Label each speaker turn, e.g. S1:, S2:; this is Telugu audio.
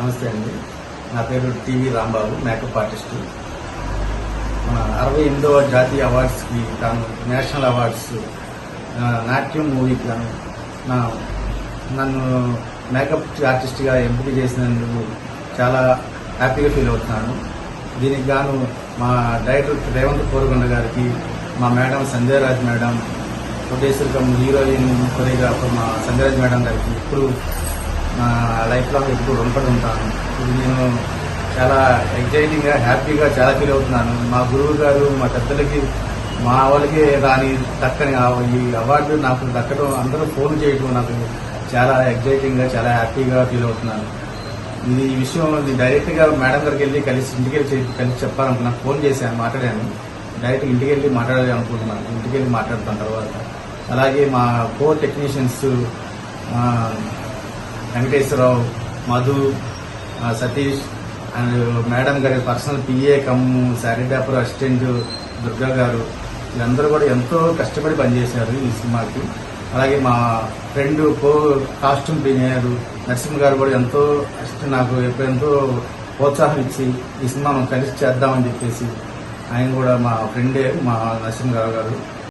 S1: నమస్తే అండి. నా పేరు టీవీ రాంబాబు మేకప్ ఆర్టిస్ట్. మన అరవై ఎనిమిదవ జాతీయ అవార్డ్స్కి తాను నేషనల్ అవార్డ్స్ నాట్యం మూవీకి గాను నా నన్ను మేకప్ ఆర్టిస్ట్గా ఎంపిక చేసినందుకు చాలా హ్యాపీగా ఫీల్ అవుతున్నాను. దీనికి గాను మా డైరెక్టర్ రేవంత్ కోరుకొండ గారికి మా madam Sanjayaraj madam Koteswar heroine choreographer మా సంజయరాజ్ మేడం గారికి ఇప్పుడు నా లైఫ్లో ఎప్పుడు రుణపడి ఉంటాను ఇది నేను చాలా ఎగ్జైటింగ్గా హ్యాపీగా చాలా ఫీల్ అవుతున్నాను. మా గురువు గారు మా పెద్దలకి మా వాళ్ళకి రాని దక్కని ఈ అవార్డు నాకు దక్కడం అందరూ ఫోన్ చేయడం నాకు చాలా ఎగ్జైటింగ్గా చాలా హ్యాపీగా ఫీల్ అవుతున్నాను. ఇది ఈ విషయం డైరెక్ట్గా మేడం గారికి వెళ్ళి కలిసి ఇంటికి వెళ్ళి కలిసి చెప్పాలనుకున్నాను ఫోన్ చేశాను మాట్లాడాను. డైరెక్ట్ ఇంటికి వెళ్ళి మాట్లాడాలి అనుకుంటున్నాను. ఇంటికి వెళ్ళి మాట్లాడతాను తర్వాత. అలాగే మా co technicians Venkateswararao Madhu Satish and madam గారి పర్సనల్ పిఏ కమ్ శారీడాపర్ అసిస్టెంట్ దుర్గా గారు వీళ్ళందరూ కూడా ఎంతో కష్టపడి పనిచేశారు ఈ సినిమాకి. అలాగే మా friend co costume designer Narasimha గారు కూడా ఎంతో అసిస్టెంట్ నాకు ఎప్పుడు ఎంతో ప్రోత్సాహం ఇచ్చి ఈ సినిమా మనం కలిసి చేద్దామని చెప్పేసి ఆయన కూడా మా ఫ్రెండే మా నరసింహ గారు గారు.